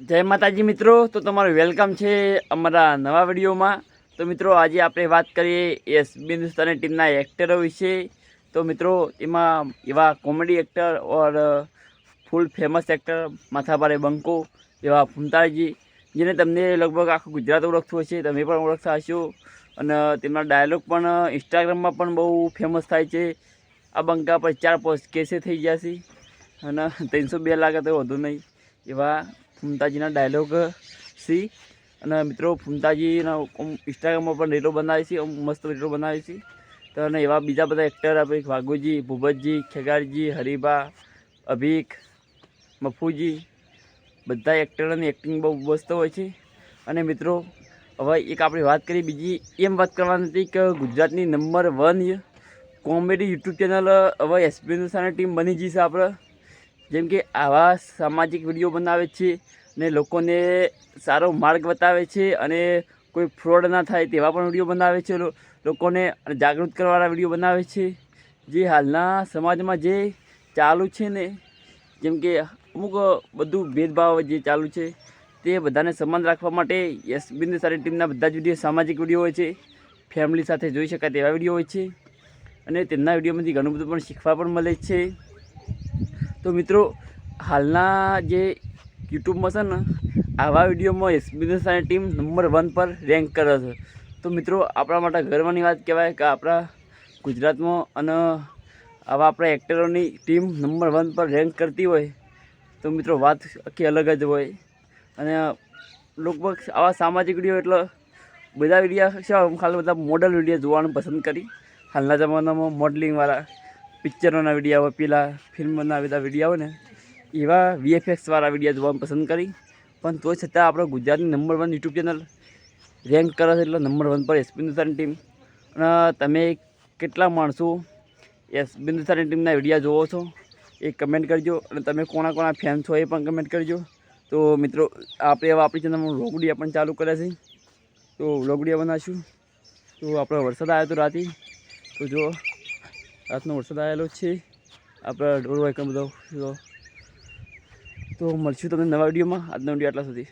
જય માતાજી મિત્રો, તો તમારું વેલકમ છે અમારા નવા વિડીયોમાં. તો મિત્રો, આજે આપણે વાત કરીએ એસ હિન્દુસ્તાની ટીમના એક્ટરો વિશે. તો મિત્રો, એમાં એવા comedy actor or full famous actor માથાભારે બંકો એવા ફૂમતાજી જેને તમને લગભગ આખું ગુજરાત ઓળખતું હશે, તમે પણ ઓળખતા હશો. અને તેમના ડાયલોગ પણ ઇન્સ્ટાગ્રામમાં પણ બહુ ફેમસ થાય છે. આ બંકા પર ચાર પોસ્ટ કેસે થઈ ગયા છે અને ત્રણસો બે લાગે તો વધુ નહીં. એવા ફૂમતાજીના ડાયલોગ સી અને મિત્રો, ફૂમતાજીના ઇન્સ્ટાગ્રામમાં પણ રીલો બનાવે છે મસ્ત રીલો બનાવે છે તો અને એવા બીજા બધા એક્ટર આપણે વાઘુજી, ભૂપતજી, ખેગારજી, હરિભા, અભિક, મફુજી, બધા એક્ટરોની એક્ટિંગ બહુ મસ્ત હોય છે. અને મિત્રો, હવે એક આપણે વાત કરી બીજી એમ વાત કરવાની હતી કે ગુજરાતની number one comedy YouTube channel હવે એસપી હિન્દુસ્તાની ટીમ બની જઈશ આપણે જેમ કે આવા સામાજિક વીડિયો બનાવે છે ને લોકોને સારો માર્ગ બતાવે છે અને કોઈ ફ્રોડ ના થાય તેવા પણ વીડિયો બનાવે છે લોકોને જાગૃત કરવાવાળા વીડિયો બનાવે છે. જે હાલના સમાજમાં જે ચાલુ છે ને, જેમ કે અમુક બધું ભેદભાવ જે ચાલુ છે, તે બધાને સમાન રાખવા માટે યસ બિંદુ સારી ટીમના બધા જ વીડિયો સામાજિક વીડિયો હોય છે. ફેમિલી સાથે જોઈ શકાય તેવા વીડિયો હોય છે. અને તેમના વિડીયોમાંથી ઘણું બધું પણ શીખવા પણ મળે છે. તો મિત્રો, હાલના જે યુટ્યુબમાં છે ને, આવા વિડીયોમાં એસબીએસની ટીમ નંબર વન પર રેન્ક કરે છે. તો મિત્રો, આપણા માટે ગર્વની વાત કહેવાય કે આપણા ગુજરાતમાં અને આવા આપણા એક્ટરોની ટીમ નંબર વન પર રેન્ક કરતી હોય, તો મિત્રો વાત આખી અલગ જ હોય. અને લગભગ આવા સામાજિક વીડિયો એટલે બધા વિડીયા છે ખાલી બધા મોડલ વીડિયો જોવાનું પસંદ કરી. હાલના જમાનામાં મોડલિંગવાળા પિક્ચરોના વીડિયો પેલા ફિલ્મના બધા વીડિયો આવે ને એવા વીએફએક્સવાળા વીડિયો જોવાનું પસંદ કરી. પણ તો છતાં આપણે ગુજરાતની number one YouTube channel rank કરે છે એટલે નંબર વન પર હિન્દુસ્તાની ટીમ અને તમે કેટલા માણસો હિન્દુસ્તાની ટીમના વીડિયો જોવો છો, એ કમેન્ટ કરજો. અને તમે કોના કોના ફેન છો એ પણ કમેન્ટ કરજો. તો મિત્રો, આપણે હવે આપણી ચેનલમાં વ્લોગડિયા પણ ચાલુ કર્યા છે. તો વ્લોગડિયા બનાવીશું. તો આપણો વરસાદ આવ્યો હતો રાતે. તો જો રાતનો વરસાદ આવેલો છે. આપણે ઢોર વાયકન બધો તો મળશું તમને નવા વિડીયોમાં. આજનો વીડિયો આટલા સુધી.